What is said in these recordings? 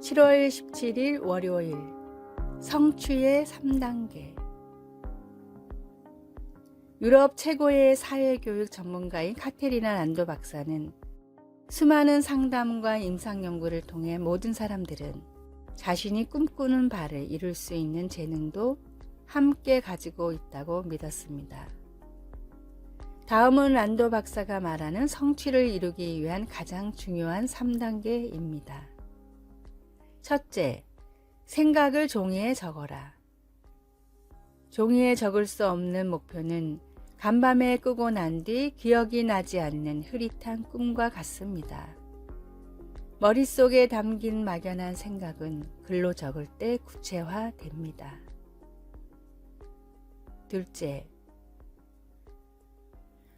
(7월 17일) 월요일 성취의 3단계. 유럽 최고의 사회교육 전문가인 카테리나 란도 박사는 수많은 상담과 임상 연구를 통해 모든 사람들은 자신이 꿈꾸는 바를 이룰 수 있는 재능도 함께 가지고 있다고 믿었습니다. 다음은 란도 박사가 말하는 성취를 이루기 위한 가장 중요한 3단계입니다. 첫째, 생각을 종이에 적어라. 종이에 적을 수 없는 목표는 간밤에 끄고 난 뒤 기억이 나지 않는 흐릿한 꿈과 같습니다. 머릿속에 담긴 막연한 생각은 글로 적을 때 구체화됩니다. 둘째,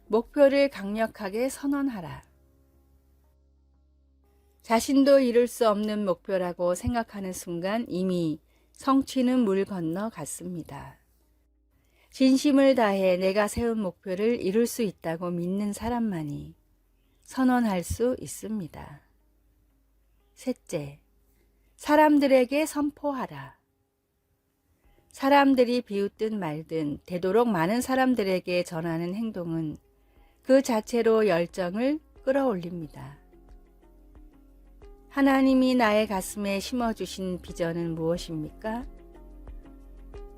목표를 강력하게 선언하라. 자신도 이룰 수 없는 목표라고 생각하는 순간 이미 성취는 물 건너 갔습니다. 진심을 다해 내가 세운 목표를 이룰 수 있다고 믿는 사람만이 선언할 수 있습니다. 셋째, 사람들에게 선포하라. 사람들이 비웃든 말든 되도록 많은 사람들에게 전하는 행동은 그 자체로 열정을 끌어올립니다. 하나님이 나의 가슴에 심어주신 비전은 무엇입니까?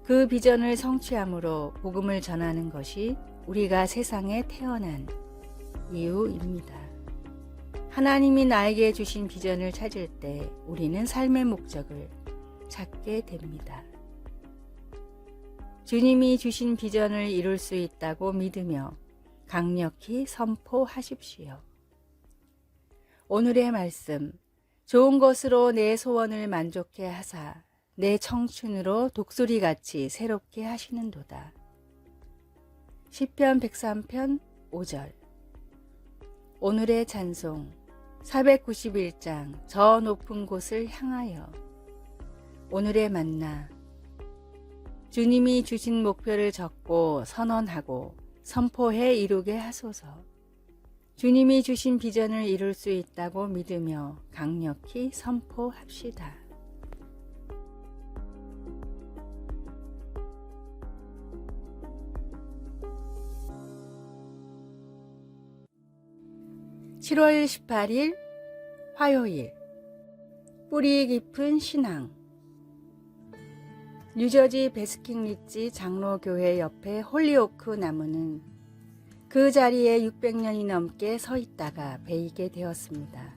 그 비전을 성취함으로 복음을 전하는 것이 우리가 세상에 태어난 이유입니다. 하나님이 나에게 주신 비전을 찾을 때 우리는 삶의 목적을 찾게 됩니다. 주님이 주신 비전을 이룰 수 있다고 믿으며 강력히 선포하십시오. 오늘의 말씀, 좋은 것으로 내 소원을 만족해 하사 내 청춘으로 독수리같이 새롭게 하시는도다. 시편 103편 5절 오늘의 찬송 491장 저 높은 곳을 향하여 오늘의 만나 주님이 주신 목표를 적고 선언하고 선포해 이루게 하소서. 주님이 주신 비전을 이룰 수 있다고 믿으며 강력히 선포합시다. (7월 18일) 화요일 뿌리 깊은 신앙 뉴저지 베스킨 리지 장로교회 옆에 홀리오크 나무는 그 자리에 600년이 넘게 서 있다가 베이게 되었습니다.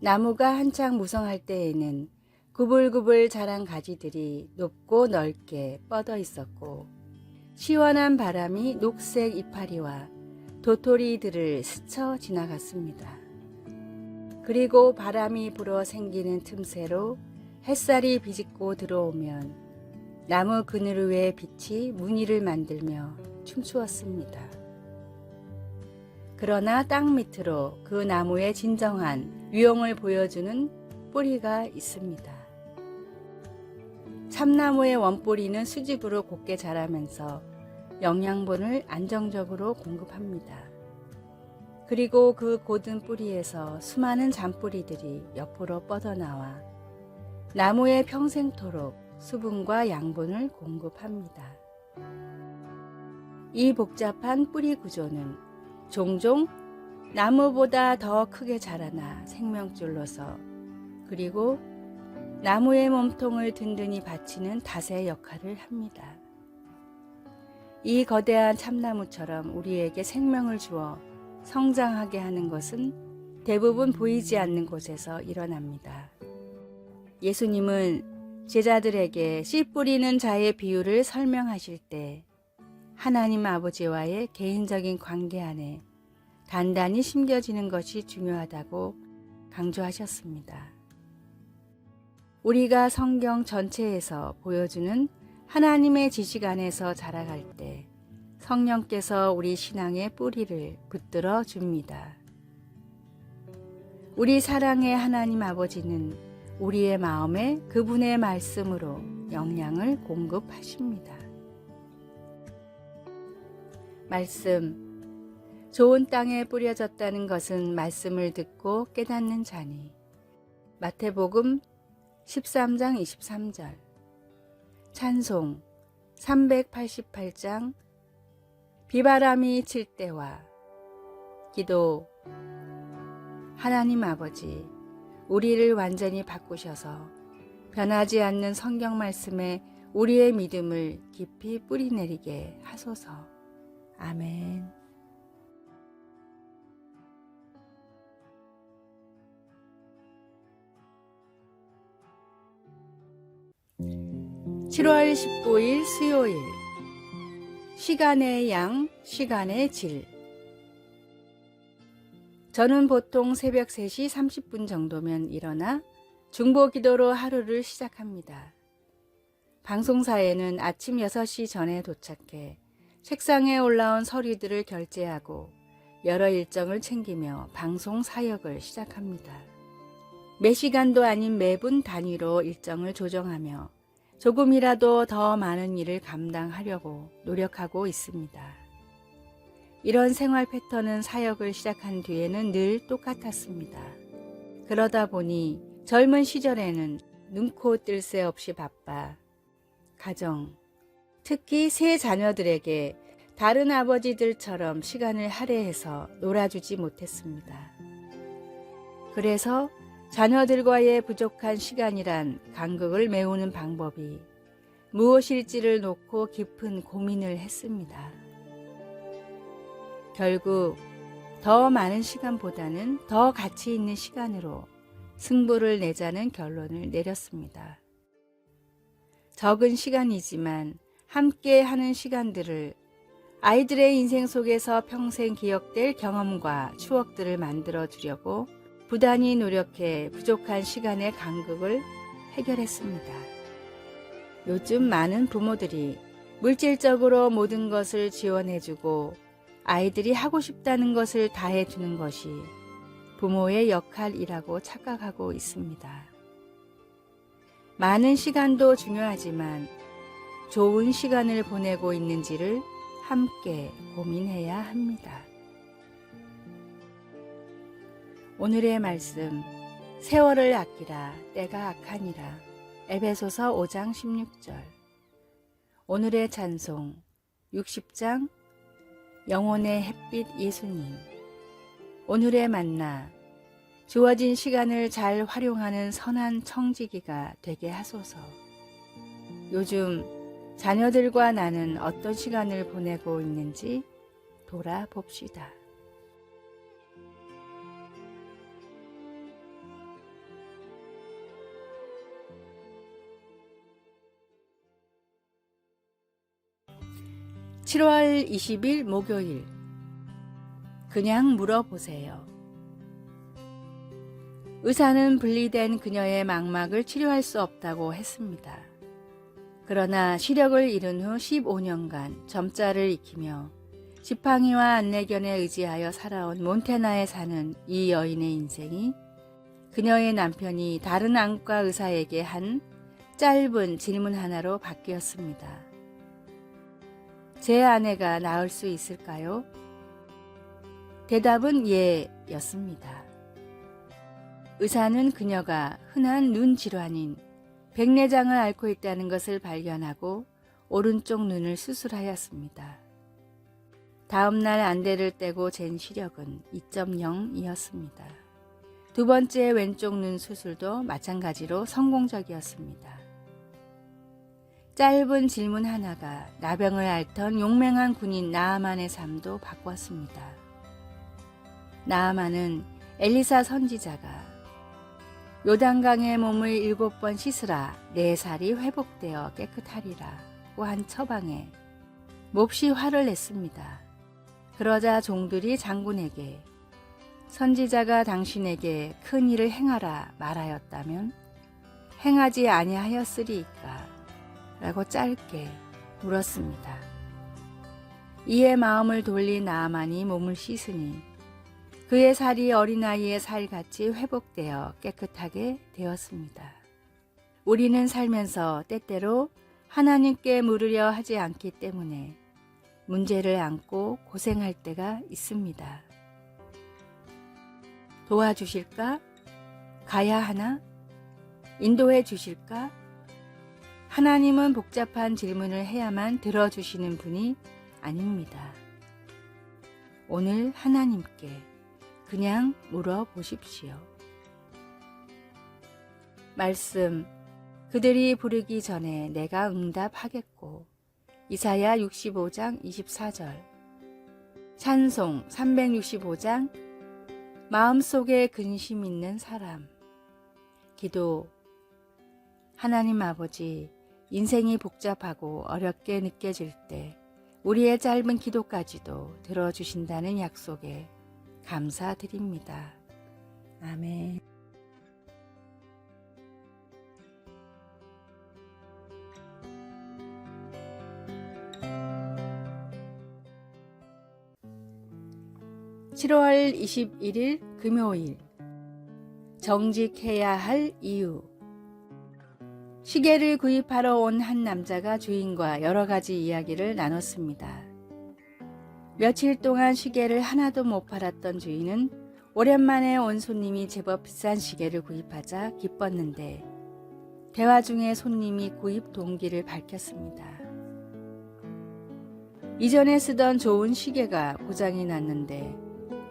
나무가 한창 무성할 때에는 구불구불 자란 가지들이 높고 넓게 뻗어 있었고 시원한 바람이 녹색 이파리와 도토리들을 스쳐 지나갔습니다. 그리고 바람이 불어 생기는 틈새로 햇살이 비집고 들어오면 나무 그늘 위에 빛이 무늬를 만들며 춤추었습니다. 그러나 땅 밑으로 그 나무의 진정한 유형을 보여주는 뿌리가 있습니다. 참나무의 원뿌리는 수직으로 곧게 자라면서 영양분을 안정적으로 공급합니다. 그리고 그 고든 뿌리에서 수많은 잔뿌리들이 옆으로 뻗어나와 나무에 평생토록 수분과 양분을 공급합니다. 이 복잡한 뿌리 구조는 종종 나무보다 더 크게 자라나 생명줄로서 그리고 나무의 몸통을 든든히 받치는 닷의 역할을 합니다. 이 거대한 참나무처럼 우리에게 생명을 주어 성장하게 하는 것은 대부분 보이지 않는 곳에서 일어납니다. 예수님은 제자들에게 씨 뿌리는 자의 비유를 설명하실 때 하나님 아버지와의 개인적인 관계 안에 단단히 심겨지는 것이 중요하다고 강조하셨습니다. 우리가 성경 전체에서 보여주는 하나님의 지식 안에서 자라갈 때 성령께서 우리 신앙의 뿌리를 붙들어 줍니다. 우리 사랑의 하나님 아버지는 우리의 마음에 그분의 말씀으로 영향을 공급하십니다. 말씀. 좋은 땅에 뿌려졌다는 것은 말씀을 듣고 깨닫는 자니. 마태복음 13장 23절. 찬송 388장 비바람이 칠 때와 기도 하나님 아버지 우리를 완전히 바꾸셔서 변하지 않는 성경 말씀에 우리의 믿음을 깊이 뿌리내리게 하소서. 아멘. 7월 19일 수요일 시간의 양, 시간의 질 저는 보통 새벽 3시 30분 정도면 일어나 중보 기도로 하루를 시작합니다. 방송사에는 아침 6시 전에 도착해 책상에 올라온 서류들을 결제하고 여러 일정을 챙기며 방송 사역을 시작합니다. 매 시간도 아닌 매분 단위로 일정을 조정하며 조금이라도 더 많은 일을 감당하려고 노력하고 있습니다. 이런 생활 패턴은 사역을 시작한 뒤에는 늘 똑같았습니다. 그러다 보니 젊은 시절에는 눈코 뜰 새 없이 바빠 가정, 특히 세 자녀들에게 다른 아버지들처럼 시간을 할애해서 놀아주지 못했습니다. 그래서 자녀들과의 부족한 시간이란 간극을 메우는 방법이 무엇일지를 놓고 깊은 고민을 했습니다. 결국 더 많은 시간보다는 더 가치 있는 시간으로 승부를 내자는 결론을 내렸습니다. 적은 시간이지만 함께 하는 시간들을 아이들의 인생 속에서 평생 기억될 경험과 추억들을 만들어 주려고 부단히 노력해 부족한 시간의 간극을 해결했습니다. 요즘 많은 부모들이 물질적으로 모든 것을 지원해주고 아이들이 하고 싶다는 것을 다해주는 것이 부모의 역할이라고 착각하고 있습니다. 많은 시간도 중요하지만 좋은 시간을 보내고 있는지를 함께 고민해야 합니다. 오늘의 말씀 세월을 아끼라 때가 악하니라. 에베소서 5장 16절. 오늘의 찬송 60장 영혼의 햇빛 예수님. 오늘의 만나 주어진 시간을 잘 활용하는 선한 청지기가 되게 하소서. 요즘 자녀들과 나는 어떤 시간을 보내고 있는지 돌아봅시다. 7월 20일 목요일 그냥 물어보세요. 의사는 분리된 그녀의 망막을 치료할 수 없다고 했습니다. 그러나 시력을 잃은 후 15년간 점자를 익히며 지팡이와 안내견에 의지하여 살아온 몬테나에 사는 이 여인의 인생이 그녀의 남편이 다른 안과 의사에게 한 짧은 질문 하나로 바뀌었습니다. 제 아내가 나을 수 있을까요? 대답은 예 였습니다. 의사는 그녀가 흔한 눈 질환인 백내장을 앓고 있다는 것을 발견하고 오른쪽 눈을 수술하였습니다. 다음 날 안대를 떼고 잰 시력은 2.0이었습니다. 두 번째 왼쪽 눈 수술도 마찬가지로 성공적이었습니다. 짧은 질문 하나가 나병을 앓던 용맹한 군인 나아만의 삶도 바꿨습니다. 나아만은 엘리사 선지자가 요단강의 몸을 일곱 번 씻으라 내 살이 회복되어 깨끗하리라고 한 처방에 몹시 화를 냈습니다. 그러자 종들이 장군에게 선지자가 당신에게 큰 일을 행하라 말하였다면 행하지 아니하였으리이까 라고 짧게 물었습니다. 이에 마음을 돌린 나만이 몸을 씻으니 그의 살이 어린아이의 살같이 회복되어 깨끗하게 되었습니다. 우리는 살면서 때때로 하나님께 물으려 하지 않기 때문에 문제를 안고 고생할 때가 있습니다. 도와주실까? 가야 하나? 인도해 주실까? 하나님은 복잡한 질문을 해야만 들어주시는 분이 아닙니다. 오늘 하나님께 그냥 물어보십시오. 말씀, 그들이 부르기 전에 내가 응답하겠고, 이사야 65장 24절. 찬송 365장, 마음속에 근심 있는 사람. 기도, 하나님 아버지, 인생이 복잡하고 어렵게 느껴질 때, 우리의 짧은 기도까지도 들어주신다는 약속에 감사드립니다. 아멘. (7월 21일) 금요일 정직해야 할 이유 시계를 구입하러 온 한 남자가 주인과 여러 가지 이야기를 나눴습니다. 며칠 동안 시계를 하나도 못 팔았던 주인은 오랜만에 온 손님이 제법 비싼 시계를 구입하자 기뻤는데 대화 중에 손님이 구입 동기를 밝혔습니다. 이전에 쓰던 좋은 시계가 고장이 났는데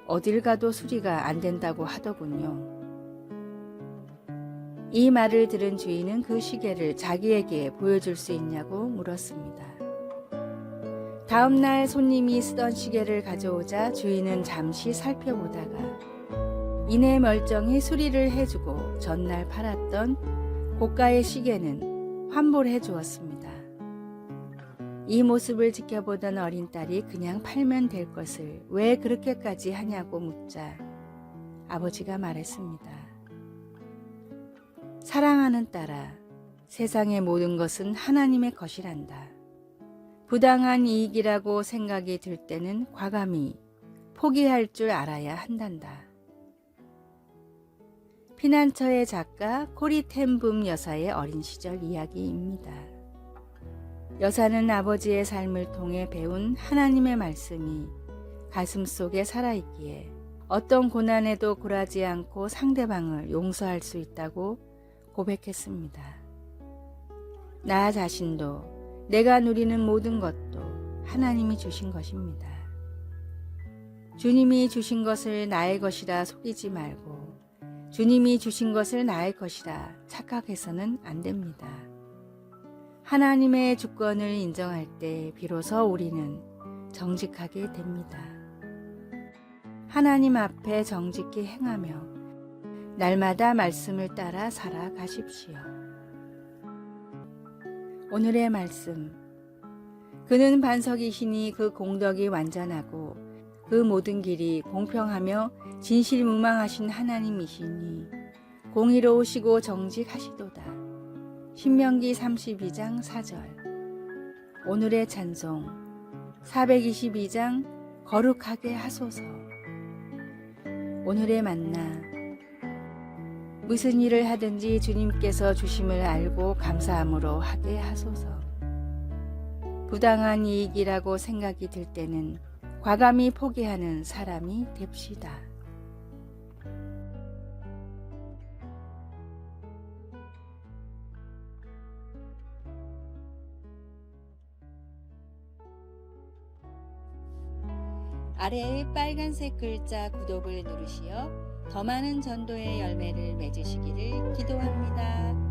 어딜 가도 수리가 안 된다고 하더군요. 이 말을 들은 주인은 그 시계를 자기에게 보여줄 수 있냐고 물었습니다. 다음 날 손님이 쓰던 시계를 가져오자 주인은 잠시 살펴보다가 이내 멀쩡히 수리를 해주고 전날 팔았던 고가의 시계는 환불해 주었습니다. 이 모습을 지켜보던 어린 딸이 그냥 팔면 될 것을 왜 그렇게까지 하냐고 묻자 아버지가 말했습니다. 사랑하는 딸아, 세상의 모든 것은 하나님의 것이란다. 부당한 이익이라고 생각이 들 때는 과감히 포기할 줄 알아야 한단다. 피난처의 작가 코리 템붐 여사의 어린 시절 이야기입니다. 여사는 아버지의 삶을 통해 배운 하나님의 말씀이 가슴 속에 살아있기에 어떤 고난에도 굴하지 않고 상대방을 용서할 수 있다고 고백했습니다. 나 자신도 내가 누리는 모든 것도 하나님이 주신 것입니다. 주님이 주신 것을 나의 것이라 속이지 말고 주님이 주신 것을 나의 것이라 착각해서는 안 됩니다. 하나님의 주권을 인정할 때 비로소 우리는 정직하게 됩니다. 하나님 앞에 정직히 행하며 날마다 말씀을 따라 살아가십시오. 오늘의 말씀. 그는 반석이시니 그 공덕이 완전하고 그 모든 길이 공평하며 진실무망하신 하나님이시니 공의로우시고 정직하시도다. 신명기 32장 4절. 오늘의 찬송 422장 거룩하게 하소서. 오늘의 만나 무슨 일을 하든지 주님께서 주심을 알고 감사함으로 하게 하소서. 부당한 이익이라고 생각이 들 때는 과감히 포기하는 사람이 됩시다. 아래의 빨간색 글자 구독을 누르시어 더 많은 전도의 열매를 맺으시기를 기도합니다.